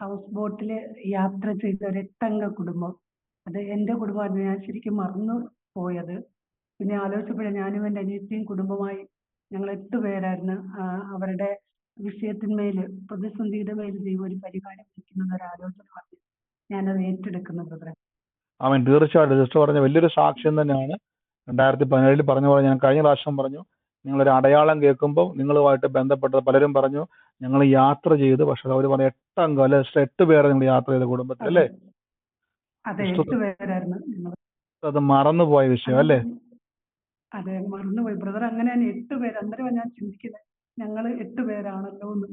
House ബോട്ടിൽ യാത്ര ചെയ്ത ഒരു എട്ടംഗ കുടുംബം. അത് എന്റെ കുടുംബമായിരുന്നു. ഞാൻ ശരിക്കും മറന്നു പോയത്. പിന്നെ ആലോചിച്ചപ്പോഴേ ഞാനും എന്റെ അനിയത്തിയും കുടുംബമായി ഞങ്ങൾ എട്ട് പേരായിരുന്നു. അവരുടെ വിഷയത്തിന്മേൽ പ്രതിസന്ധിയുടെ മേൽ ദൈവം ഒരു പരിഹാരം വയ്ക്കുന്ന ഒരു ആലോചന പറഞ്ഞു ഞാനത് ഏറ്റെടുക്കുന്നു അവൻ തീർച്ചയായിട്ടും. ജസ്റ്റ് പറഞ്ഞ വലിയൊരു സാക്ഷ്യം തന്നെയാണ്. രണ്ടായിരത്തി പതിനേഴിൽ പറഞ്ഞ പോലെ ഞാൻ കഴിഞ്ഞ പ്രാവശ്യം പറഞ്ഞു നിങ്ങളൊരു അടയാളം കേൾക്കുമ്പോൾ നിങ്ങളുമായിട്ട് ബന്ധപ്പെട്ട പലരും പറഞ്ഞു ഞങ്ങൾ യാത്ര ചെയ്ത് പക്ഷെ അവർ എട്ട് അംഗം അല്ലെ എട്ട് പേരെ നിങ്ങൾ യാത്ര ചെയ്ത കുടുംബത്തിൽ അല്ലേ? അതെ മറന്നുപോയ വിഷയം അല്ലേ? അതെ മറന്നുപോയി. ബ്രദർ അങ്ങനെയാണ് എട്ട് പേര് അന്നേരം ഞാൻ ചിന്തിക്കുന്നത് ഞങ്ങൾ എട്ട് പേരാണല്ലോ എന്ന്.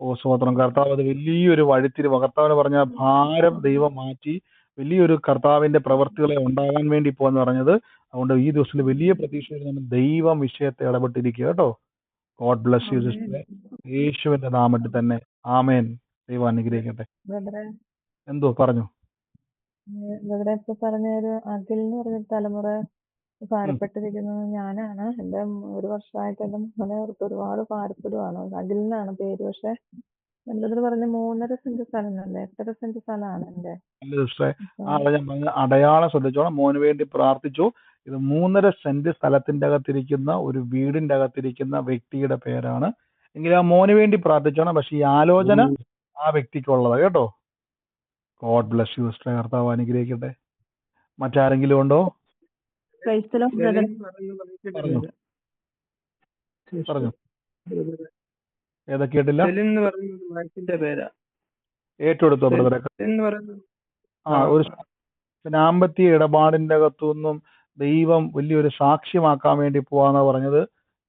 ഓ സ്വോത്രം കർത്താവ് അത് വലിയൊരു വഴിത്തിരിവ് കർത്താവിന് പറഞ്ഞ ഭാരം ദൈവം മാറ്റി വലിയൊരു കർത്താവിന്റെ പ്രവർത്തികളെ ഉണ്ടാകാൻ വേണ്ടി പോന്ന് പറഞ്ഞത്. അതുകൊണ്ട് ഈ ദിവസത്തിൽ വലിയ പ്രതീക്ഷയിൽ ദൈവം വിഷയത്തെ ഇടപെട്ടിരിക്കുക കേട്ടോ. ഗോഡ് ബ്ലസ് യു സിസ്റ്ററെ യേശുവിന്റെ നാമത്തിൽ തന്നെ ആമേൻ. ദൈവം അനുഗ്രഹിക്കട്ടെ. ബ്രദറെ. എന്തോ പറഞ്ഞു? ബ്രദറെ ഇപ്പൊ പറഞ്ഞ ഒരു അഖിൽ എന്ന് പറഞ്ഞ തലമുറ ഭാരപ്പെട്ടിരിക്കുന്നത് ഞാനാണ്. എന്റെ ഒരു വർഷമായിട്ട് എന്റെ മോനെ ഓർത്ത് ഒരുപാട് ഭാരപ്പെടുവാണ് അഖിൽ എന്നാണ് പേര്. പക്ഷെ ബ്രദർ പറഞ്ഞ മൂന്നര സെന്റ് സ്ഥലം അല്ലേ എട്ടര സെന്റ് സ്ഥലമാണ് എന്റെ അല്ല സിസ്റ്ററെ ആ അതാ ഞാൻ പറഞ്ഞ അടയാളം ശ്രദ്ധിച്ചോണം മോന് വേണ്ടി പ്രാർത്ഥിച്ചു. ഇത് മൂന്നര സെന്റ് സ്ഥലത്തിന്റെ അകത്തിരിക്കുന്ന ഒരു വീടിന്റെ അകത്തിരിക്കുന്ന വ്യക്തിയുടെ പേരാണ്. എങ്കിൽ ആ മോന് വേണ്ടി പ്രാർത്ഥിച്ചോണം. പക്ഷെ ഈ ആലോചന ആ വ്യക്തിക്കുള്ളതാ കേട്ടോ. ഗോഡ് ബ്ലസ് യു സിസ്റ്റർ കർത്താവ്. അനുഗ്രഹിക്കട്ടെ. മറ്റാരെങ്കിലും ഉണ്ടോ? പറഞ്ഞു. പറഞ്ഞു. ഏതാ കേട്ടില്ല? സെലിൻ എന്ന് പറയുന്നത് വൈഫിന്റെ പേരാ. ഏറ്റെടുത്തോ ബ്രദറെ? ആ ഒരു ദാമ്പത്യ ഇടപാടിന്റെ അകത്തുനിന്നും ദൈവം വലിയൊരു സാക്ഷ്യമാക്കാൻ വേണ്ടി പോവാന്നാ പറഞ്ഞത്.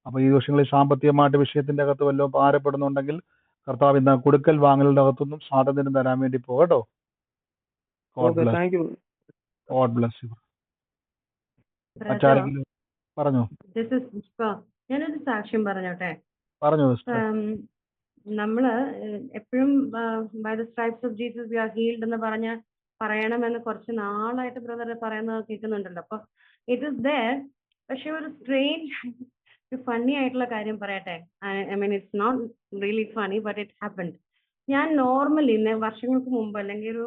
അപ്പൊ ഈ ദിവസങ്ങളിൽ സാമ്പത്തികമായിട്ട് വിഷയത്തിന്റെ അകത്ത് വല്ലതും ഭാരപ്പെടുന്നുണ്ടെങ്കിൽ കർത്താവ് ഇന്ന് കൊടുക്കൽ വാങ്ങലിന്റെ അകത്തൊന്നും സ്വാതന്ത്ര്യം തരാൻ വേണ്ടി പോകട്ടോ God bless you God bless you മറ്റാരെങ്കിലും പറഞ്ഞു? This is ഞാനൊരു സാക്ഷ്യം പറഞ്ഞോട്ടെ? പറഞ്ഞു നമ്മൾ എപ്പോഴും by the stripes of Jesus we are healed എന്ന് പറഞ്ഞ് പറയണമെന്ന് കുറച്ച് നാളായിട്ട് ബ്രദർ പറയുന്നത് കേൾക്കുന്നുണ്ടല്ലോ. അപ്പൊ ഇറ്റ് ഇസ് ദർ പക്ഷെ ഒരു സ്ട്രെയിൻ ഒരു ഫണ്ണി ആയിട്ടുള്ള കാര്യം പറയട്ടെ. I mean it's not really funny but it happened ഞാൻ നോർമലി വർഷങ്ങൾക്ക് മുമ്പ് അല്ലെങ്കിൽ ഒരു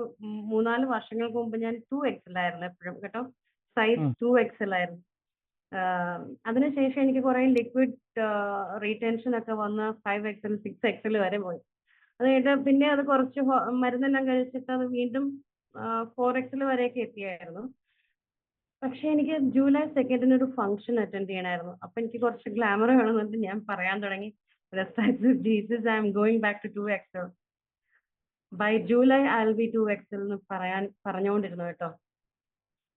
മൂന്നാൽ വർഷങ്ങൾക്ക് മുമ്പ് ഞാൻ ടു എക്സലായിരുന്നു എപ്പോഴും കേട്ടോ. സൈസ്. ടു എക്സലായിരുന്നു ആഹ് അതിനുശേഷം എനിക്ക് കുറെ ലിക്വിഡ് റീടെൻഷൻ ഒക്കെ വന്ന് ഫൈവ് എക്സൽ സിക്സ് എക്സൽ വരെ പോയി. അത് കഴിഞ്ഞിട്ട് പിന്നെ അത് കുറച്ച് മരുന്നെല്ലാം കഴിച്ചിട്ട് അത് വീണ്ടും ഫോർ എക്സിൽ വരെയൊക്കെ എത്തിയായിരുന്നു. പക്ഷെ എനിക്ക് ജൂലൈ സെക്കൻഡിന് ഒരു ഫംഗ്ഷൻ അറ്റൻഡ് ചെയ്യണമായിരുന്നു. അപ്പൊ എനിക്ക് കുറച്ച് ഗ്ലാമർ വേണമെന്നിട്ട് ഞാൻ പറയാൻ തുടങ്ങി. Jesus I'm going back to two XL by July I will be two XL എന്ന് പറയാൻ പറഞ്ഞുകൊണ്ടിരുന്നു കേട്ടോ.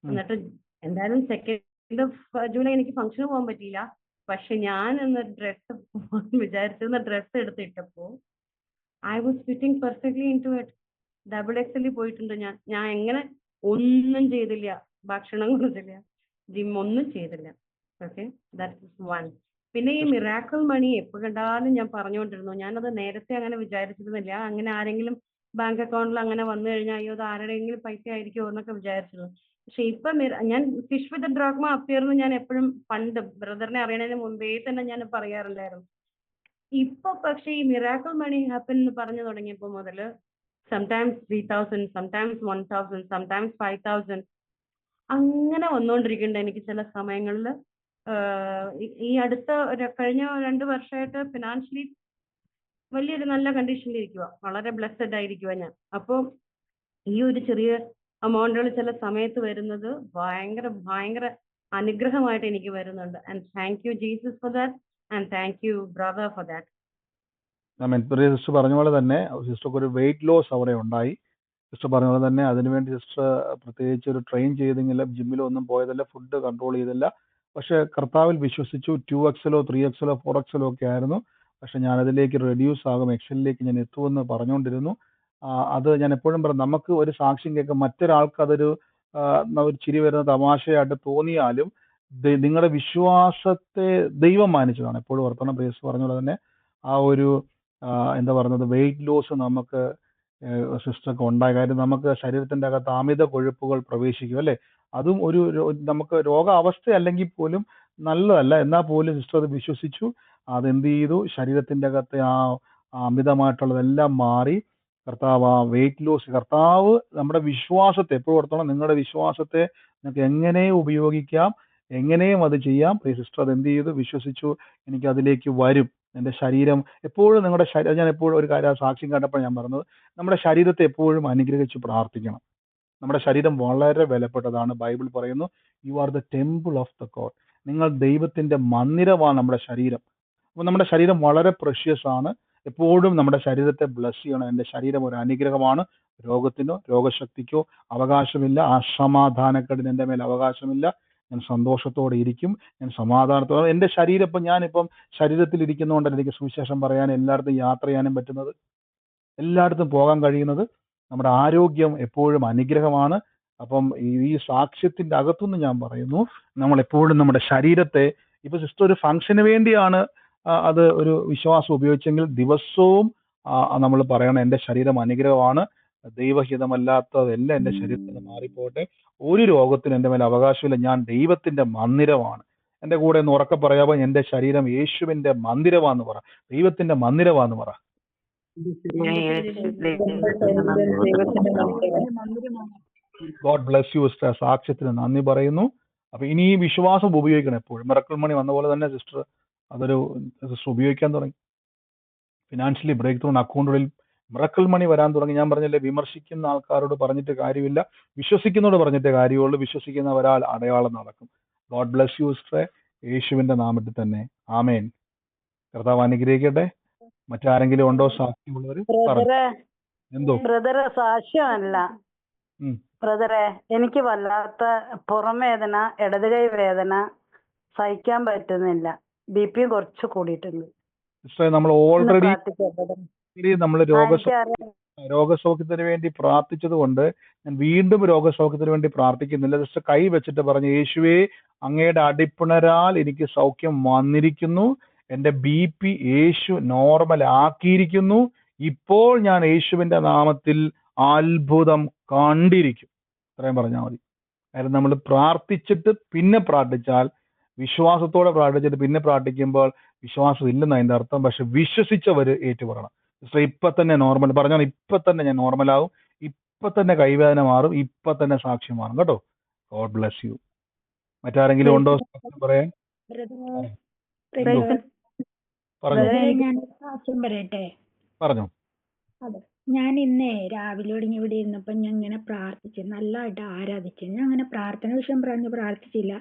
എന്നിട്ട് എന്തായാലും സെക്കൻഡ് ജൂലൈ എനിക്ക് ഫംഗ്ഷന് പോകാൻ പറ്റിയില്ല. പക്ഷെ ഞാൻ എന്ന ഡ്രസ്സ് വിചാരിച്ചിരുന്ന dress എടുത്തിട്ടപ്പോ I was fitting perfectly in to it double എക്സലിൽ പോയിട്ടുണ്ട് ഞാൻ. ഞാൻ എങ്ങനെ ഒന്നും ചെയ്തില്ല. ഭക്ഷണം കൊടുത്തില്ല. ജിം ഒന്നും ചെയ്തില്ല. ഓക്കെ ദാറ്റ് ഇസ് വൺ പിന്നെ ഈ മിറാക്കിൾ മണി എപ്പോ കണ്ടാലും ഞാൻ പറഞ്ഞുകൊണ്ടിരുന്നു. ഞാനത് നേരത്തെ അങ്ങനെ വിചാരിച്ചിരുന്നില്ല. അങ്ങനെ ആരെങ്കിലും ബാങ്ക് അക്കൗണ്ടിൽ അങ്ങനെ വന്നു കഴിഞ്ഞാൽ അയ്യോ അത് ആരുടെയെങ്കിലും പൈസ ആയിരിക്കുമോ? എന്നൊക്കെ വിചാരിച്ചിരുന്നു. പക്ഷെ ഇപ്പൊ ഞാൻ ഫിഷ് വിത്ത് ഡ്രോഗ്മ അപ്പിയർന്ന് ഞാൻ എപ്പോഴും പണ്ട് ബ്രദറിനെ അറിയണതിന് മുമ്പേ തന്നെ ഞാൻ പറയാറുണ്ടായിരുന്നു. ഇപ്പൊ പക്ഷെ ഈ മിറാക്കിൾ മണി ഹാപ്പൻ എന്ന് പറഞ്ഞു തുടങ്ങിയപ്പോ മുതൽ sometimes three thousand sometimes one thousand sometimes five thousand അങ്ങനെ വന്നുകൊണ്ടിരിക്കുന്നുണ്ട് എനിക്ക് ചില സമയങ്ങളിൽ ഈ അടുത്ത കഴിഞ്ഞ രണ്ട് വർഷമായിട്ട് ഫിനാൻഷ്യലി വലിയൊരു നല്ല കണ്ടീഷനിൽ ഇരിക്കുക വളരെ ബ്ലെസ്ഡ് ആയിരിക്കുക ഞാൻ. അപ്പോൾ ഈ ഒരു ചെറിയ അമൗണ്ടുകൾ ചില സമയത്ത് വരുന്നത് ഭയങ്കര ഭയങ്കര അനുഗ്രഹമായിട്ട് എനിക്ക് വരുന്നുണ്ട്. And thank you Jesus for that and thank you brother for that sister പറഞ്ഞ പോലെ തന്നെ സിസ്റ്റർക്ക് ഒരു വെയിറ്റ് ലോസ് അവിടെ ഉണ്ടായി. സിസ്റ്റർ പറഞ്ഞ പോലെ തന്നെ അതിനുവേണ്ടി സിസ്റ്റർ പ്രത്യേകിച്ച് ഒരു ട്രെയിൻ ചെയ്തെങ്കിലും ജിമ്മിലോ ഒന്നും പോയതല്ല ഫുഡ് കൺട്രോൾ ചെയ്തില്ല. പക്ഷെ കർത്താവിൽ വിശ്വസിച്ചു ടു എക്സലോ ത്രീ എക്സലോ ഫോർ എക്സലോ ഒക്കെ ആയിരുന്നു. പക്ഷെ ഞാൻ അതിലേക്ക് റെഡ്യൂസ് ആകും എക്സലിലേക്ക് ഞാൻ എത്തുമെന്ന് പറഞ്ഞുകൊണ്ടിരുന്നു. അത് ഞാൻ എപ്പോഴും പറഞ്ഞു നമുക്ക് ഒരു സാക്ഷ്യം കേൾക്കാം. മറ്റൊരാൾക്ക് അതൊരു ഒരു ചിരി വരുന്ന തമാശയായിട്ട് തോന്നിയാലും നിങ്ങളുടെ വിശ്വാസത്തെ ദൈവം മാനിച്ചതാണ്. എപ്പോഴും ഓർക്കണം പ്രിയസ് പറഞ്ഞ പോലെ തന്നെ ആ ഒരു എന്താ പറയുന്നത് വെയിറ്റ് ലോസ് നമുക്ക് സിസ്റ്റർക്ക് ഉണ്ടായ. കാര്യം നമുക്ക് ശരീരത്തിന്റെ അകത്ത് അമിത കൊഴുപ്പുകൾ പ്രവേശിക്കും അല്ലേ? അതും ഒരു നമുക്ക് രോഗാവസ്ഥ അല്ലെങ്കിൽ പോലും നല്ലതല്ല. എന്നാൽ പോലും സിസ്റ്റർ അത് വിശ്വസിച്ചു. അതെന്ത് ചെയ്തു? ശരീരത്തിന്റെ അകത്തെ ആ അമിതമായിട്ടുള്ളതെല്ലാം മാറി. കർത്താവ് ആ വെയിറ്റ് ലോസ് കർത്താവ് നമ്മുടെ വിശ്വാസത്തെ എപ്പോഴും ഓർത്തോണം നിങ്ങളുടെ വിശ്വാസത്തെ നിങ്ങൾക്ക് എങ്ങനെ ഉപയോഗിക്കാം എങ്ങനെയും അത് ചെയ്യാം. സിസ്റ്റർ അത് എന്ത് ചെയ്തു? വിശ്വസിച്ചു. എനിക്ക് അതിലേക്ക് വരും. എന്റെ ശരീരം എപ്പോഴും നിങ്ങളുടെ ശരീരം ഞാൻ എപ്പോഴും ഒരു കാര്യം സാക്ഷ്യം കണ്ടപ്പോൾ ഞാൻ പറഞ്ഞത്. നമ്മുടെ ശരീരത്തെ എപ്പോഴും അനുഗ്രഹിച്ച് പ്രാർത്ഥിക്കണം. നമ്മുടെ ശരീരം വളരെ വിലപ്പെട്ടതാണ്. ബൈബിൾ പറയുന്നു you are the temple of the God നിങ്ങൾ ദൈവത്തിന്റെ മന്ദിരമാണ് നമ്മുടെ ശരീരം. അപ്പോൾ നമ്മുടെ ശരീരം വളരെ പ്രഷ്യസ് ആണ്. എപ്പോഴും നമ്മുടെ ശരീരത്തെ ബ്ലസ് ചെയ്യണം. എന്റെ ശരീരം ഒരു അനുഗ്രഹമാണ്. രോഗത്തിനോ രോഗശക്തിക്കോ അവകാശമില്ല. അസമാധാനക്കേടിന് എന്റെ മേൽ അവകാശമില്ല. ഞാൻ സന്തോഷത്തോടെ ഇരിക്കും ഞാൻ സമാധാനത്തോടെ എന്റെ ശരീരം ഇപ്പം ഞാനിപ്പം ശരീരത്തിൽ ഇരിക്കുന്നതുകൊണ്ടല്ല എനിക്ക് സുവിശേഷം പറയാൻ എല്ലായിടത്തും യാത്ര ചെയ്യാനും പറ്റുന്നത്. എല്ലായിടത്തും പോകാൻ കഴിയുന്നത് നമ്മുടെ ആരോഗ്യം എപ്പോഴും അനുഗ്രഹമാണ്. അപ്പം ഈ സാക്ഷ്യത്തിന്റെ അകത്തുനിന്ന് ഞാൻ പറയുന്നു നമ്മൾ എപ്പോഴും നമ്മുടെ ശരീരത്തെ ഇപ്പൊ സിസ്റ്റർ ഒരു ഫംഗ്ഷന് വേണ്ടിയാണ് അത് ഒരു വിശ്വാസം ഉപയോഗിച്ചെങ്കിൽ ദിവസവും നമ്മൾ പറയണം എന്റെ ശരീരം അനുഗ്രഹമാണ്. ദൈവഹിതമല്ലാത്തതെല്ലാം എന്റെ ശരീരത്തിൽ നിന്ന് മാറിപ്പോട്ടെ ഒരു രോഗത്തിന് എന്റെ മേൽ അവകാശമില്ല. ഞാൻ ദൈവത്തിന്റെ മന്ദിരമാണ്. എന്റെ കൂടെ ഒന്ന് ഉറക്കെ പറയാമോ? എന്റെ ശരീരം യേശുവിന്റെ മന്ദിരമാന്ന് പറ. ദൈവത്തിന്റെ മന്ദിരമാന്ന് പറ. ഗോഡ് ബ്ലസ് യു സിസ്റ്റർ സാക്ഷ്യത്തിന് നന്ദി പറയുന്നു. അപ്പൊ ഇനി ഈ വിശ്വാസം ഉപയോഗിക്കണം എപ്പോഴും. മിറക്കിൾ മണി വന്ന പോലെ തന്നെ സിസ്റ്റർ അതൊരു സിസ്റ്റർ ഉപയോഗിക്കാൻ തുടങ്ങി. ഫിനാൻഷ്യലി ബ്രേക്ക് ത്രൂ അക്കൗണ്ടുകളിൽ മിറക്കിൾ മണി വരാൻ തുടങ്ങി. ഞാൻ പറഞ്ഞല്ലേ വിമർശിക്കുന്ന ആൾക്കാരോട് പറഞ്ഞിട്ട് കാര്യമില്ല. വിശ്വസിക്കുന്നവരോട് പറഞ്ഞിട്ട് കാര്യമുള്ളൂ. വിശ്വസിക്കുന്ന ഒരാൾ അടയാളം നടക്കും. ഗോഡ് ബ്ലസ് യു സ്ട്രേ യേശുവിന്റെ നാമത്തിൽ തന്നെ. ആമേൻ. കർത്താവ് അനുഗ്രഹിക്കട്ടെ. മറ്റാരെങ്കിലും ഉണ്ടോ സാക്ഷ്യമുള്ളവര് എന്തോ? ബ്രദറെ സാക്ഷ്യമല്ല. ബ്രദറെ എനിക്ക് വല്ലാത്ത പുറം വേദന ഇടത് കൈ വേദന സഹിക്കാൻ പറ്റുന്നില്ല. ബി പി കുറച്ച് കൂടിയിട്ടുണ്ട്. നമ്മൾ ഓൾറെഡി brother. നമ്മൾ രോഗ രോഗസൗഖ്യത്തിന് വേണ്ടി പ്രാർത്ഥിച്ചതുകൊണ്ട് ഞാൻ വീണ്ടും രോഗസൗഖ്യത്തിന് വേണ്ടി പ്രാർത്ഥിക്കുന്നില്ല. ജസ്റ്റ് കൈ വെച്ചിട്ട് പറഞ്ഞു യേശുവേ അങ്ങയുടെ അടിപ്പിണരാൽ എനിക്ക് സൗഖ്യം വന്നിരിക്കുന്നു. എന്റെ ബി പി യേശു നോർമൽ ആക്കിയിരിക്കുന്നു. ഇപ്പോൾ ഞാൻ യേശുവിന്റെ നാമത്തിൽ അത്ഭുതം കണ്ടിരിക്കും. അത്രയും പറഞ്ഞാൽ മതി. കാര്യം നമ്മൾ പ്രാർത്ഥിച്ചിട്ട് പിന്നെ പ്രാർത്ഥിച്ചാൽ വിശ്വാസത്തോടെ പ്രാർത്ഥിച്ചിട്ട് പിന്നെ പ്രാർത്ഥിക്കുമ്പോൾ വിശ്വാസം ഇല്ലെന്ന് അതിന്റെ അർത്ഥം പക്ഷെ വിശ്വസിച്ചവര് ഏറ്റുപറയണം. ഇപ്പൊ തന്നെ നോർമൽ പറഞ്ഞാൽ ഇപ്പൊ തന്നെ ഞാൻ നോർമൽ നോർമലാകും ഇപ്പൊ തന്നെ കൈവേദന മാറും ഇപ്പൊ തന്നെ സാക്ഷ്യം മാറും കേട്ടോ? ഗോഡ് ബ്ലസ് യു മറ്റാരെങ്കിലും ഉണ്ടോ? സാക്ഷ്യം പറയാൻ? പറഞ്ഞോ. പറഞ്ഞു. പറഞ്ഞു ഞാൻ ഇന്നേ രാവിലെ തുടങ്ങി ഇവിടെ ഇരുന്നപ്പോൾ ഞാൻ ഇങ്ങനെ പ്രാർത്ഥിച്ചു നല്ലതായിട്ട് ആരാധിച്ചു. ഞാൻ അങ്ങനെ പ്രാർത്ഥന വിഷയം പറഞ്ഞ് പ്രാർത്ഥിച്ചില്ല.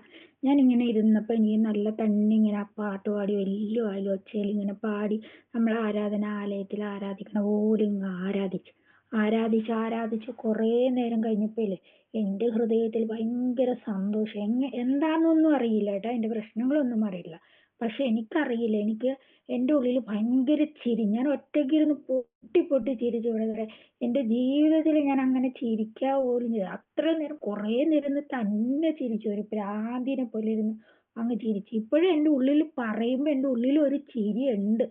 ഞാൻ ഇങ്ങനെ ഇരുന്നപ്പോൾ എനിക്ക് നല്ല തന്നെ ഇങ്ങനെ ആ പാട്ട് പാടി വലിയ ഒച്ചയിൽ ഇങ്ങനെ പാടി നമ്മൾ ആരാധനാലയത്തിൽ ആരാധിക്കണ പോലെ ഇങ്ങ് ആരാധിച്ചു. ആരാധിച്ച് ആരാധിച്ച് കുറേ നേരം കഴിഞ്ഞപ്പോഴേ എന്റെ ഹൃദയത്തിൽ ഭയങ്കര സന്തോഷം. എങ്ങ എന്താണെന്നൊന്നും അറിയില്ല കേട്ടോ. എന്റെ പ്രശ്നങ്ങളൊന്നും അറിയില്ല. പക്ഷെ എനിക്കറിയില്ല. എനിക്ക് എന്റെ ഉള്ളിൽ ഭയങ്കര ചിരി. ഞാൻ ഒറ്റയ്ക്കിരുന്ന് പൊട്ടി പൊട്ടി ചിരിച്ചു ബ്രദറെ എന്റെ ജീവിതത്തിൽ ഞാൻ അങ്ങനെ ചിരിക്കാൻ പോലും ചെയ്തു അത്രയും നേരം കുറേ നേരം ഇരുന്ന് തന്നെ ചിരിച്ചു. ഒരു പ്രാന്തിനെ പോലെ ഇരുന്ന് അങ്ങ് ചിരിച്ചു. ഇപ്പോഴും എന്റെ ഉള്ളിൽ പറയുമ്പോൾ എന്റെ ഉള്ളിൽ ഒരു ചിരി ഉണ്ട്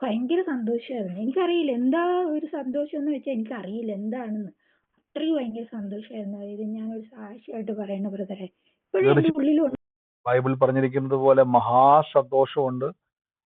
ഭയങ്കര സന്തോഷമായിരുന്നു എനിക്കറിയില്ല എന്താ ഒരു സന്തോഷം എന്ന് വെച്ചാൽ എനിക്കറിയില്ല എന്താണെന്ന്. അത്രയും ഭയങ്കര സന്തോഷമായിരുന്നു അതായത് ഞാനൊരു സാക്ഷിയായിട്ട് പറയണ ബ്രദറെ ഇപ്പോഴും എന്റെ ഉള്ളിലുണ്ട് ബൈബിൾ പറഞ്ഞിരിക്കുന്നത് പോലെ മഹാസന്തോഷമുണ്ട്.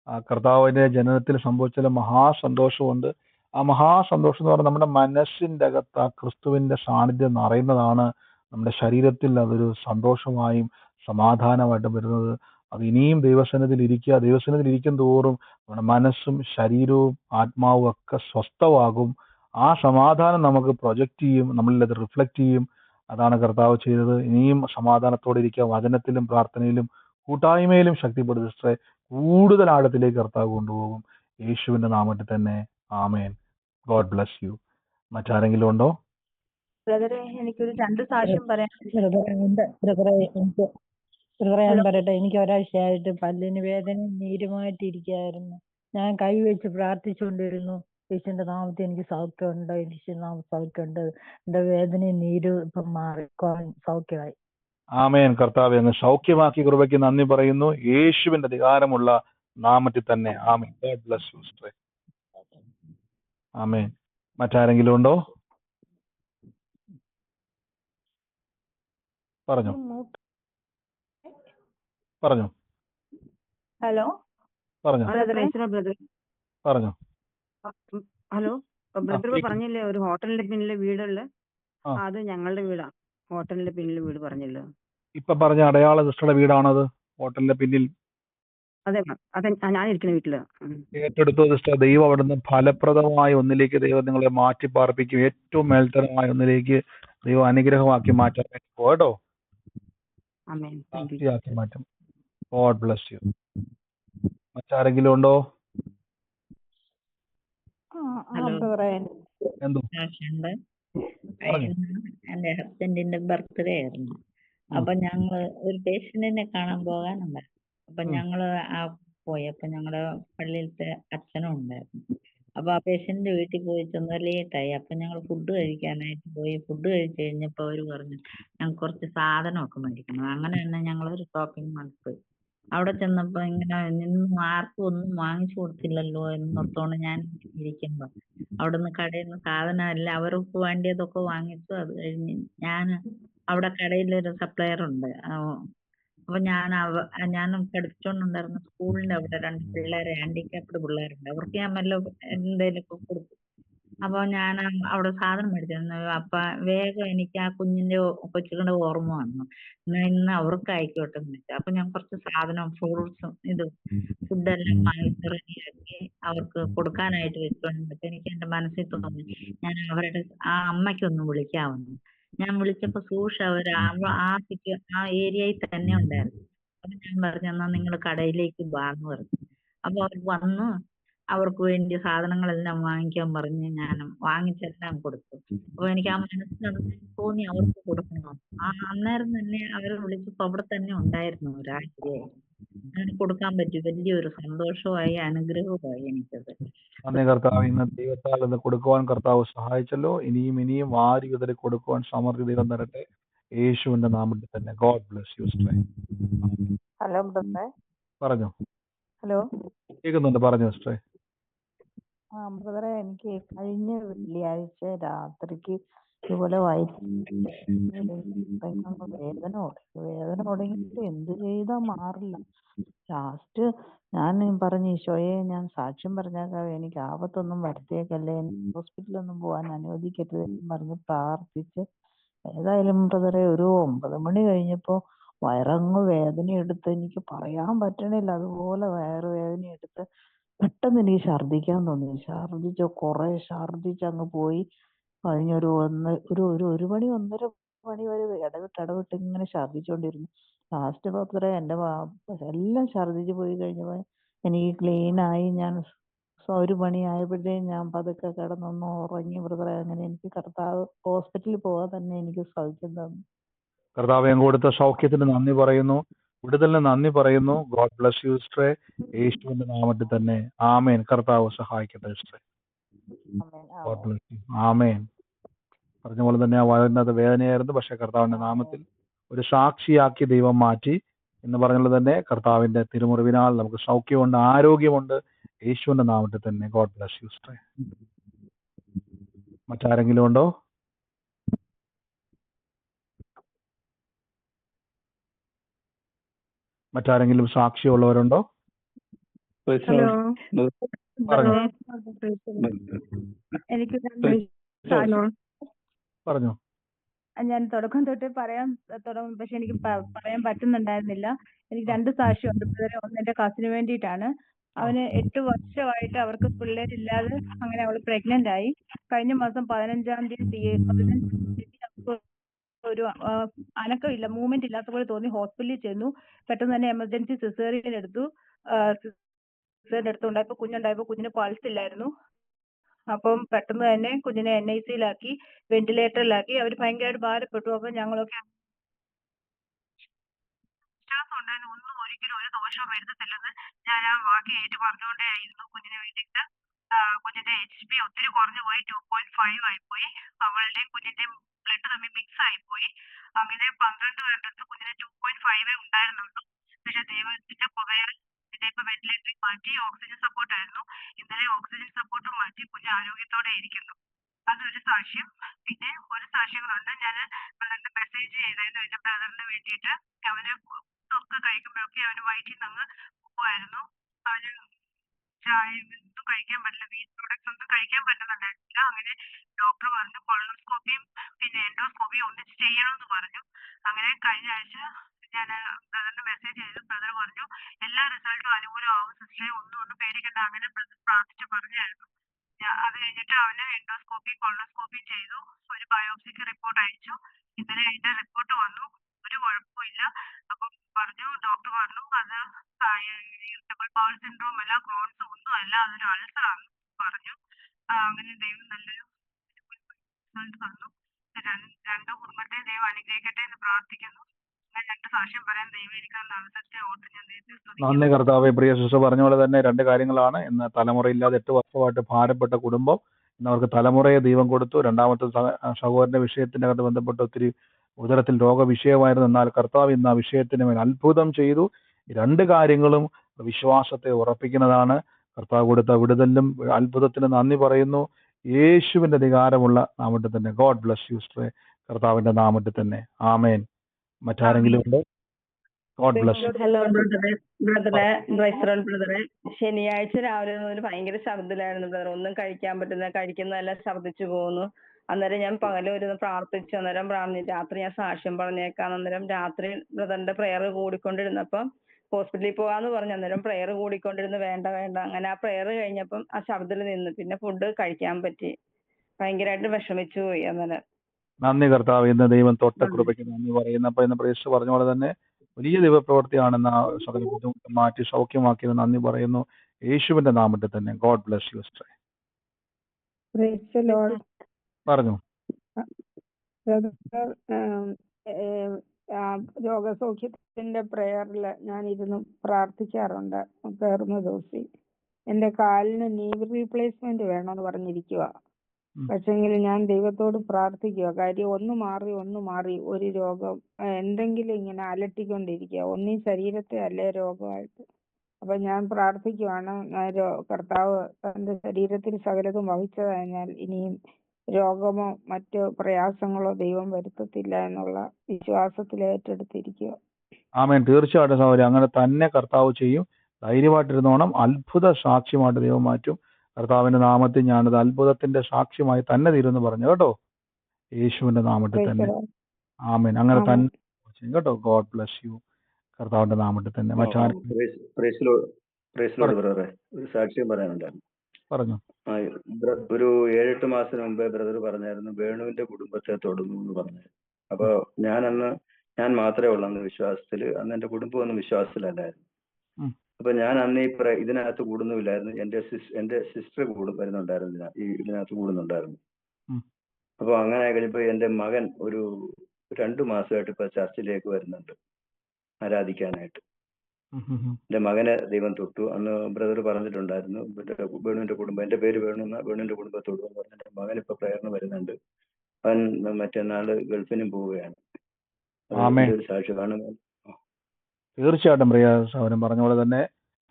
ആ കർത്താവിന്റെ ജനനത്തിൽ സംഭവിച്ച മഹാസന്തോഷമുണ്ട് ആ മഹാസന്തോഷം എന്ന് പറഞ്ഞാൽ നമ്മുടെ മനസ്സിന്റെ അകത്ത് ആ ക്രിസ്തുവിന്റെ സാന്നിധ്യം നിറയുന്നതാണ് നമ്മുടെ ശരീരത്തിൽ അതൊരു സന്തോഷമായും സമാധാനമായിട്ടും വരുന്നത്. അത് ഇനിയും ദൈവസനത്തിൽ ഇരിക്കുക. ദൈവസനത്തിൽ ഇരിക്കും തോറും നമ്മുടെ മനസ്സും ശരീരവും ആത്മാവും ഒക്കെ സ്വസ്ഥമാകും. ആ സമാധാനം നമുക്ക് പ്രൊജക്റ്റ് ചെയ്യും നമ്മളിൽ അത് റിഫ്ലക്റ്റ് ചെയ്യും. അതാണ് കർത്താവ് ചെയ്തത്. ഇനിയും സമാധാനത്തോടെ ഇരിക്കുക. വചനത്തിലും പ്രാർത്ഥനയിലും കൂട്ടായ്മയിലും ശക്തിപ്പെടുത്തി കൂടുതൽ ആഴത്തിലേക്ക് കർത്താവ് കൊണ്ടുപോകും. യേശുവിന്റെ നാമത്തിൽ തന്നെ. ആമേൻ. God bless you. മറ്റാരെങ്കിലും ഉണ്ടോ? എനിക്കൊരു രണ്ട് സാക്ഷ്യം ബ്രദറെ ഞാൻ പറയട്ടെ. എനിക്ക് ഒരാഴ്ചയായിട്ട് പല്ലിന് വേദന നീരുമായിട്ടിരിക്കായിരുന്നു ഞാൻ കൈ വെച്ച് പ്രാർത്ഥിച്ചുകൊണ്ടിരുന്നു. യേശുവിന്റെ നാമത്തിൽ എനിക്ക് സൗഖ്യമുണ്ട്. യേശുവിന്റെ നാമം സൗഖ്യമുണ്ട്. എന്റെ വേദന നീര് ഇപ്പം മാറി സൗഖ്യമായി. ആമേൻ. കർത്താവ് എന്ന് സൗഖ്യമാക്കി കൃപയ്ക്ക് നന്ദി പറയുന്നു. യേശുവിന്റെ അധികാരമുള്ള നാമത്തിൽ തന്നെ. ആമേൻ. ഗോഡ് ബ്ലസ് സിസ്റ്ററെ ആമേൻ. മറ്റാരെങ്കിലും ഉണ്ടോ? പറഞ്ഞു. പറഞ്ഞു. ഹലോ? പറഞ്ഞു. പറഞ്ഞു. ഹലോ? ബ്രദർ. പറഞ്ഞില്ലേ ഒരു ഹോട്ടലിന്റെ പിന്നിലെ വീടുള്ള. അത് ഞങ്ങളുടെ വീടാ. ഹോട്ടലിന്റെ പിന്നിൽ വീട് പറഞ്ഞല്ലോ? ഇപ്പൊ പറഞ്ഞ അടയാള സിസ്റ്ററുടെ വീടാണത് ഹോട്ടലിന്റെ പിന്നിൽ. അതെ അതെ ഞാൻ ഇരിക്കുന്ന വീട്ടിൽ. ഏറ്റെടുത്ത സിസ്റ്റർ ദൈവം അവിടുന്ന് ഫലപ്രദമായ ഒന്നിലേക്ക് ദൈവം നിങ്ങളെ മാറ്റി പാർപ്പിക്കും ഏറ്റവും മേൽത്തരമായ ഒന്നിലേക്ക് ദൈവം അനുഗ്രഹമാക്കി മാറ്റാൻ വേണ്ടി പോകും കേട്ടോ. ആമേൻ. താങ്ക് യു സാക്ഷിയാക്കി മാറ്റും ഗോഡ് ബ്ലസ് യു മറ്റാരെങ്കിലും ഉണ്ടോ ഹലോ എന്തോ. എന്റെ ഹസ്ബൻഡിന്റെ ബർത്ത്ഡേ ആയിരുന്നു അപ്പൊ ഞങ്ങൾ ഒരു പേഷ്യന്റിനെ കാണാൻ പോകാനുണ്ടായിരുന്നു. അപ്പൊ. ഞങ്ങൾ ആ പോയി. അപ്പൊ ഞങ്ങളുടെ പള്ളിയിലത്തെ അച്ഛനും ഉണ്ടായിരുന്നു. അപ്പൊ ആ പേഷ്യന്റിന്റെ വീട്ടിൽ പോയി ചെന്ന് ലേറ്റായി. അപ്പൊ ഞങ്ങൾ ഫുഡ് കഴിക്കാനായിട്ട് പോയി. ഫുഡ് കഴിച്ചു കഴിഞ്ഞപ്പോ അവർ പറഞ്ഞു ഞങ്ങൾക്ക് കുറച്ച് സാധനമൊക്കെ മേടിക്കണം. അങ്ങനെ തന്നെ ഞങ്ങൾ ഒരു ഷോപ്പിംഗ് മാളിൽ പോയി. അവിടെ ചെന്നപ്പോ ഇങ്ങനെ നിന്നും ആർക്കും ഒന്നും വാങ്ങിച്ചു കൊടുത്തില്ലല്ലോ എന്നോർത്തോണ്ട് ഞാൻ ഇരിക്കുമ്പോ അവിടുന്ന് കടയിൽ നിന്ന് സാധനം അല്ല അവർക്ക് വേണ്ടിയതൊക്കെ വാങ്ങിച്ചു. അത് കഴിഞ്ഞ് ഞാൻ അവിടെ കടയിലൊരു സപ്ലയർ ഉണ്ട്. അപ്പൊ ഞാൻ അവ ഞാൻ പഠിപ്പിച്ചോണ്ടുണ്ടായിരുന്ന സ്കൂളിന്റെ അവിടെ രണ്ട് പിള്ളേരെ ഹാൻഡിക്യാപ്ഡ് പിള്ളേരുണ്ട്. അവർക്ക് ഞാൻ വല്ല ഒക്കെ കൊടുത്തു. അപ്പൊ ഞാൻ അവിടെ സാധനം മേടിച്ചിരുന്നു അപ്പൊ വേഗം എനിക്ക് ആ കുഞ്ഞിന്റെ കൊച്ചുകളുടെ ഓർമ്മ വന്നു. എന്നാ ഇന്ന് അവർക്ക് ആയിക്കോട്ടെ എന്ന് അപ്പൊ ഞാൻ കുറച്ച് സാധനം ഫ്രൂട്ട്സും ഇത് ഫുഡെല്ലാം വാങ്ങിച്ച് റെഡിയാക്കി അവർക്ക് കൊടുക്കാനായിട്ട് വെച്ചോണ്ടിരുന്നപ്പോ എനിക്ക് എന്റെ മനസ്സിൽ തോന്നി. ഞാൻ അവരുടെ ആ അമ്മയ്ക്കൊന്ന് വിളിക്കാമെന്ന് ഞാൻ വിളിച്ചപ്പോ സൂഷ അവർ ആ സിറ്റി ആ ഏരിയയിൽ തന്നെ ഉണ്ടായിരുന്നു. അപ്പൊ ഞാൻ പറഞ്ഞു എന്നാ നിങ്ങൾ കടയിലേക്ക് വാ എന്ന് പറഞ്ഞു. അപ്പൊ അവർ വന്നു. അവർക്ക് വേണ്ടി സാധനങ്ങളെല്ലാം വാങ്ങിക്കാൻ പറഞ്ഞ് ഞാൻ വാങ്ങിച്ചെല്ലാം കൊടുത്തു. അപ്പൊ എനിക്ക് ആ മനസ്സിൽ തോന്നി അവർക്ക് കൊടുക്കണം? ആ അന്നേരം തന്നെ അവരെ വിളിച്ചപ്പോ അവിടെ തന്നെ ഉണ്ടായിരുന്നു ഒരാഴ്ചയായി അങ്ങനെ കൊടുക്കാൻ പറ്റി. വലിയൊരു സന്തോഷമായി അനുഗ്രഹമായി എനിക്കത്. നന്ദി കർത്താവ്. ഇന്ന് ദൈവത്താൽ ഇത് കൊടുക്കുവാൻ കർത്താവ് സഹായിച്ചല്ലോ. ഇനിയും ഇനിയും വാരി വിതറി കൊടുക്കുവാൻ സമൃദ്ധി ദൈവം തരട്ടെ. യേശുവിന്റെ നാമത്തിൽ തന്നെ. ഗോഡ് ബ്ലസ് യു ഹലോ ബ്രദറെ. പറഞ്ഞു. ഹലോ. കേൾക്കുന്നുണ്ട്. പറഞ്ഞോ സിസ്റ്ററെ. ആ ബ്രദറെ എനിക്ക് കഴിഞ്ഞ വെള്ളിയാഴ്ച രാത്രിക്ക് ഇതുപോലെ വേദന തുടങ്ങി വേദന തുടങ്ങിയിട്ട് എന്ത് ചെയ്താ മാറില്ല. ലാസ്റ്റ് ഞാൻ പറഞ്ഞു ഈശോയെ ഞാൻ സാക്ഷ്യം പറഞ്ഞേക്കാം എനിക്ക് ആപത്തൊന്നും വരുത്തിയേക്കല്ലേ. ഹോസ്പിറ്റലൊന്നും പോകാൻ അനുവദിക്കരുത് എന്ന് പറഞ്ഞ് പ്രാർത്ഥിച്ച് ഏതായാലും ബ്രദറെ ഒരു ഒമ്പത് മണി കഴിഞ്ഞപ്പോ വയറങ്ങ് വേദന എടുത്ത് എനിക്ക് പറയാൻ പറ്റണില്ല. അതുപോലെ വയറ് വേദന എടുത്ത് പെട്ടെന്ന് എനിക്ക് ഛർദ്ദിക്കാൻ തോന്നി. ഛർദ്ദിച്ച്? കുറെ ഛർദ്ദിച്ച് അങ്ങ് പോയി. കഴിഞ്ഞൊരു ഒന്ന് ഒരു ഒരു ഒരു മണി ഒന്നര മണി വരെ ഇടവിട്ട് ഇടവിട്ട് ഇങ്ങനെ ഛർദ്ദിച്ചുകൊണ്ടിരുന്നു ലാസ്റ്റ് പത്ര എന്റെ വാ- എല്ലാം ഛർദ്ദിച്ച് പോയി കഴിഞ്ഞപ്പോ എനിക്ക് ക്ലീൻ ആയി. ഞാൻ ഒരു മണി ആയപ്പോഴത്തേക്കും ഞാൻ പതുക്കെ കിടന്നൊന്ന് ഉറങ്ങി. ബ്രദറെ അങ്ങനെ എനിക്ക് കർത്താവ് ഹോസ്പിറ്റലിൽ പോകാൻ തന്നെ എനിക്ക് സൗഖ്യം തന്നു. കർത്താവ് കൊടുത്ത സൗഖ്യത്തിന് നന്ദി പറയുന്നു. വിടുതലിന് നന്ദി പറയുന്നു. ഗോഡ് ബ്ലസ് യു സ്ട്രേ യേശുവിന്റെ നാമത്തിൽ തന്നെ ആമേൻ. കർത്താവ് സഹായിക്കട്ടെ സ്ട്രേ ഗോഡ് ബ്ലസ് യു ആമേൻ. പറഞ്ഞ പോലെ തന്നെ ആ വയറിനകത്ത് വേദനയായിരുന്നു. പക്ഷെ കർത്താവിന്റെ നാമത്തിൽ ഒരു സാക്ഷിയാക്കി ദൈവം മാറ്റി എന്ന് പറഞ്ഞത് തന്നെ കർത്താവിന്റെ തിരുമുറിവിനാൽ നമുക്ക് സൗഖ്യമുണ്ട് ആരോഗ്യമുണ്ട്. യേശുവിന്റെ നാമത്തിൽ തന്നെ. ഗോഡ് ബ്ലസ് യു സ്ട്രേ മറ്റാരെങ്കിലും ഉണ്ടോ? മറ്റാരെങ്കിലും സാക്ഷിയുള്ളവരുണ്ടോ? എനിക്ക് പറഞ്ഞോ. ഞാൻ തുടക്കം തൊട്ട് പറയാൻ തുടങ്ങും. പക്ഷെ എനിക്ക് പറയാൻ പറ്റുന്നുണ്ടായിരുന്നില്ല. എനിക്ക് രണ്ട് സാക്ഷിയുണ്ട്. ഉണ്ട് ഒന്ന് എന്റെ കസിന് വേണ്ടിയിട്ടാണ്. അവന് എട്ട് വർഷമായിട്ട് അവർക്ക് പിള്ളേരില്ലാതെ അങ്ങനെ അവൾ പ്രഗ്നന്റ് ആയി. കഴിഞ്ഞ മാസം പതിനഞ്ചാം തീയതി പതിനഞ്ചാം തീയതി ഒരു അനക്കം അനക്കമില്ല മൂവ്മെന്റ് ഇല്ലാത്ത പോലെ തോന്നി. ഹോസ്പിറ്റലിൽ ചെന്നു. പെട്ടെന്ന് തന്നെ എമർജൻസി സിസേറിയൻ എടുത്തു. സിസേറിയൻ എടുത്തുണ്ടായപ്പോൾ കുഞ്ഞുണ്ടായപ്പോൾ കുഞ്ഞിന് പൾസ് ഇല്ലായിരുന്നു. അപ്പം പെട്ടെന്ന് തന്നെ കുഞ്ഞിനെ എൻ ഐ സിയിലാക്കി വെന്റിലേറ്ററിലാക്കി അവർ ഭയങ്കരമായിട്ട് ഭാരപ്പെട്ടു. അപ്പൊ ഞങ്ങളൊക്കെ ഒന്നും ഒരിക്കലും ഒരു ദോഷവും വരുത്തത്തില്ലെന്ന് ഞാൻ ആ വാക്ക് ഏറ്റു പറഞ്ഞുകൊണ്ടേയിരുന്നു കുഞ്ഞിനെ വേണ്ടിയിട്ട്. ആ, കുഞ്ഞിന്റെ എച്ച് ബി ഒത്തിരി കുറഞ്ഞു പോയി ടു പോയിന്റ് ഫൈവ് ആയിപ്പോയി അവളുടെയും കുഞ്ഞിന്റെയും ബ്ലഡ് തമ്മിൽ മിക്സ് ആയിപ്പോയി അങ്ങനെ പന്ത്രണ്ട് കണ്ടിട്ട് കുഞ്ഞിന് ടു പോയിന്റ് ഫൈവേ ഉണ്ടായിരുന്നുള്ളൂ. പക്ഷെ ദൈവത്തിന്റെ പുകയാൽ ഇതിനെ ഇപ്പൊ വെന്റിലേറ്ററിൽ മാറ്റി ഓക്സിജൻ സപ്പോർട്ട് ആയിരുന്നു. ഇന്നലെ ഓക്സിജൻ സപ്പോർട്ട് മാറ്റി കുഞ്ഞ് ആരോഗ്യത്തോടെ ഇരിക്കുന്നു. അതൊരു സാക്ഷ്യം. പിന്നെ ഒരു സാക്ഷ്യങ്ങളുണ്ട്. ഞാൻ ബ്രദറിന് മെസ്സേജ് ചെയ്തായിരുന്നു എന്റെ ബ്രദറിന് വേണ്ടിയിട്ട് അവന് ഫുഡൊക്കെ കഴിക്കുമ്പോഴൊക്കെ അവന് വയറ്റിൽ നിന്ന് പോകുമായിരുന്നു അവന് ചായ കഴിക്കാൻ പറ്റില്ല. വീറ്റ് പ്രോഡക്ട്സ് ഒന്നും കഴിക്കാൻ പറ്റുന്നുണ്ടായിരുന്നില്ല അങ്ങനെ ഡോക്ടർ പറഞ്ഞു കൊളോണോസ്കോപ്പിയും പിന്നെ എൻഡോസ്കോപ്പിയും ഒന്നിച്ച് ചെയ്യണമെന്ന് പറഞ്ഞു. അങ്ങനെ കഴിഞ്ഞ ആഴ്ച ഞാൻ ബ്രദറിന് മെസ്സേജ് ചെയ്തു. ബ്രദർ പറഞ്ഞു എല്ലാ റിസൾട്ടും അനുകൂലമാവും സിസ്റ്ററെ ഒന്നും ഒന്നും പേടിക്കണ്ട. അങ്ങനെ ബ്രദർ പ്രാർത്ഥിച്ച് പറഞ്ഞായിരുന്നു. അത് കഴിഞ്ഞിട്ട് അവന് എൻഡോസ്കോപ്പി കൊളോണോസ്കോപ്പി ചെയ്തു. ഒരു ബയോപ്സിക്ക് റിപ്പോർട്ട് അയച്ചു. ഇന്നലെ അതിന്റെ റിപ്പോർട്ട് വന്നു. ഒരു കുഴപ്പമില്ല അപ്പം പറഞ്ഞു ഡോക്ടർ പറഞ്ഞു അത് ഇറിറ്റബിൾ ബൗൾ സിൻഡ്രോം അല്ല ക്രോൺസ് ഒന്നും അല്ല അതൊരു ആണ് പറഞ്ഞു. അങ്ങനെ ദൈവം നല്ലൊരു റിസൾട്ട് തന്നു. രണ്ട് കുടുംബത്തെ ദൈവം അനുഗ്രഹിക്കട്ടെ എന്ന് പ്രാർത്ഥിക്കുന്നു. നന്ദി കർത്താവെ പ്രിയ സിസ്റ്റർ പറഞ്ഞ പോലെ തന്നെ രണ്ട് കാര്യങ്ങളാണ്. ഇന്ന് തലമുറയില്ലാതെ എട്ട് വർഷമായിട്ട് ഭാരപ്പെട്ട കുടുംബം. അവർക്ക് തലമുറയെ ദൈവം കൊടുത്തു. രണ്ടാമത്തെ സഹ- സഹോദരന്റെ വിഷയത്തിനകത്ത് ബന്ധപ്പെട്ട് ഒത്തിരി ഉദരത്തിൽ രോഗവിഷയമായിരുന്നു. എന്നാൽ കർത്താവ് ഇന്ന് ആ വിഷയത്തിന് മേൽ അത്ഭുതം ചെയ്തു. രണ്ട് കാര്യങ്ങളും വിശ്വാസത്തെ ഉറപ്പിക്കുന്നതാണ്. കർത്താവ് കൊടുത്ത വിടുതലിനും അത്ഭുതത്തിന് നന്ദി പറയുന്നു. യേശുവിന്റെ അധികാരമുള്ള നാമത്തിൽ തന്നെ. ഗോഡ് ബ്ലസ് യു സ്ട്രേ കർത്താവിന്റെ നാമത്തിൽ തന്നെ. ആമേൻ. മറ്റാരെങ്കിലും ഉണ്ട്? ഗോഡ് ബ്ലസ് ഹലോ ബ്രദറെ ബ്രദറെ ബ്രൈസറോൾ ബ്രദറെ ശനിയാഴ്ച രാവിലെ മുതൽ ഭയങ്കര ഛർദിലായിരുന്നു ബ്രദർ ഒന്നും കഴിക്കാൻ പറ്റുന്ന കഴിക്കുന്നതല്ല ഛർദിച്ചു പോകുന്നു. അന്നേരം ഞാൻ പകലൊരുന്ന് ഒരു പ്രാർത്ഥിച്ചു. അന്നേരം പ്രാർത്ഥി രാത്രി ഞാൻ സാക്ഷ്യം പറഞ്ഞേക്കാം. അന്നേരം രാത്രി ബ്രദറിന്റെ പ്രയർ കൂടിക്കൊണ്ടിരുന്നപ്പം ഹോസ്പിറ്റലിൽ പോകാന്ന് പറഞ്ഞു. അന്നേരം പ്രയർ കൂടിക്കൊണ്ടിരുന്ന്. വേണ്ട വേണ്ട. അങ്ങനെ ആ പ്രയർ കഴിഞ്ഞപ്പം ആ ശബ്ദത്തിൽ നിന്നു. പിന്നെ ഫുഡ് കഴിക്കാൻ പറ്റി. ഭയങ്കരമായിട്ട് വിഷമിച്ചു പോയി അന്നേരം. നന്ദി കർത്താവ്. ഇന്ന് ദൈവം തൊട്ട നന്ദി. കൃപയ്ക്ക് നന്ദി പറയുന്നു. അപ്പൊ ഇന്ന് പ്രതീക്ഷ പറഞ്ഞ പോലെ തന്നെ വലിയ ദൈവപ്രവൃത്തിയാണെന്ന് സകല ബുദ്ധിമുട്ട് മാറ്റി സൗഖ്യമാക്കിയത് നന്ദി പറയുന്നു. യേശുവിന്റെ നാമത്തിൽ തന്നെ. ഗോഡ് ബ്ലസ് യു പറഞ്ഞു. രോഗസൗഖ്യത്തിന്റെ പ്രേയറിൽ ഞാൻ ഇരുന്ന് പ്രാർത്ഥിക്കാറുണ്ട് കയറുന്ന ദിവസം. എന്റെ കാലിന് നീ റീപ്ലേസ്മെന്റ് വേണമെന്ന് പറഞ്ഞിരിക്കുക. പക്ഷെങ്കിൽ ഞാൻ ദൈവത്തോട് പ്രാർത്ഥിക്കുക കാര്യം ഒന്ന് മാറി ഒന്ന് മാറി ഒരു രോഗം എന്തെങ്കിലും ഇങ്ങനെ അലട്ടിക്കൊണ്ടിരിക്കുക ഒന്നീ ശരീരത്തെ അല്ലേ രോഗമായിട്ട്. അപ്പൊ ഞാൻ പ്രാർത്ഥിക്കുവാണ് കർത്താവ് തന്റെ ശരീരത്തിൽ സകലതും വഹിച്ചതിനാൽ ഇനിയും രോഗമോ മറ്റു പ്രയാസങ്ങളോ ദൈവം വരുത്തത്തില്ല എന്നുള്ള വിശ്വാസത്തിൽ ഏറ്റെടുത്തിരിക്കുക. ആമേൻ. തീർച്ചയായിട്ടും സൗകര്യം അങ്ങനെ തന്നെ കർത്താവ് ചെയ്യും. ധൈര്യമായിട്ടിരുന്നോണം അത്ഭുത സാക്ഷ്യമായിട്ട് ദൈവം മാറ്റും. കർത്താവിന്റെ നാമത്തിൽ ഞാനത് അത്ഭുതത്തിന്റെ സാക്ഷ്യമായി തന്നെ തീരുമെന്ന് പറഞ്ഞു. കേട്ടോ? യേശുവിന്റെ നാമത്തിൽ തന്നെ. ആമേൻ. അങ്ങനെ തന്നെ കേട്ടോ? ഗോഡ് ബ്ലസ് യു കർത്താവിന്റെ നാമത്തിൽ തന്നെ. മറ്റാരും ഒരു സാക്ഷ്യം പറയാനുണ്ടായിരുന്നു. പറഞ്ഞു. ഒരു ഏഴെട്ട് മാസം മുമ്പേ ബ്രദർ പറഞ്ഞായിരുന്നു വേണുവിന്റെ കുടുംബത്തെ തൊടുന്നു എന്ന് പറഞ്ഞു അപ്പൊ ഞാൻ അന്ന് ഞാൻ മാത്രമേ ഉള്ളൂ അന്ന് വിശ്വാസത്തിൽ അന്ന് എന്റെ കുടുംബം ഒന്നും വിശ്വാസത്തിലല്ലായിരുന്നു. അപ്പൊ ഞാൻ അന്ന് ഈ ഇതിനകത്ത് കൂടുന്നുമില്ലായിരുന്നു. എന്റെ സിസ് എന്റെ സിസ്റ്റർ കൂടും വരുന്നുണ്ടായിരുന്നു ഈ ഇതിനകത്ത് കൂടുന്നുണ്ടായിരുന്നു. അപ്പൊ അങ്ങനെ കഴിഞ്ഞപ്പോ എന്റെ മകൻ ഒരു രണ്ടു മാസമായിട്ട് ഇപ്പൊ ചർച്ചിലേക്ക് വരുന്നുണ്ട് ആരാധിക്കാനായിട്ട്. ഉം. ഉം ഉം. എന്റെ മകനെ ദൈവം തൊട്ടു. അന്ന് ബ്രദർ പറഞ്ഞിട്ടുണ്ടായിരുന്നു വേണുവിന്റെ കുടുംബം എന്റെ പേര് വേണു എന്ന വേണുവിന്റെ കുടുംബത്തോട് എന്ന് പറഞ്ഞ എന്റെ മകൻ ഇപ്പൊ പ്രേരണ വരുന്നുണ്ട്. അവൻ മറ്റന്നാൾ ഗൾഫിനും പോവുകയാണ്. അത് ആമേൻ. വലിയൊരു സാക്ഷ്യമാണ് തീർച്ചയായിട്ടും പ്രിയ സഹോദരൻ പറഞ്ഞ പോലെ തന്നെ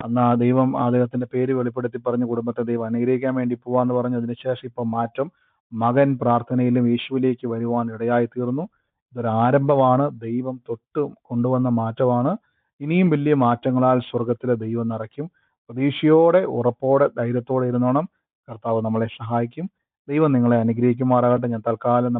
അന്ന് ആ ദൈവം അദ്ദേഹത്തിന്റെ പേര് വെളിപ്പെടുത്തി പറഞ്ഞ് കുടുംബത്തെ ദൈവം അനുഗ്രഹിക്കാൻ വേണ്ടി പോവാന്ന് പറഞ്ഞു അതിനുശേഷം ഇപ്പൊ മാറ്റം. മകൻ പ്രാർത്ഥനയിലും യേശുവിലേക്ക് വരുവാൻ ഇടയായി തീർന്നു ഇതൊരു ആരംഭമാണ്. ദൈവം തൊട്ട് കൊണ്ടുവന്ന മാറ്റമാണ്. ഇനിയും വലിയ മാറ്റങ്ങളാൽ സ്വർഗത്തിലെ ദൈവം നിറയ്ക്കും. പ്രതീക്ഷയോടെ ഉറപ്പോടെ ധൈര്യത്തോടെ ഇരുന്നോണം. കർത്താവ് നമ്മളെ സഹായിക്കും. ദൈവം നിങ്ങളെ അനുഗ്രഹിക്കുമാറാകട്ടെ. ഞാൻ തൽക്കാലം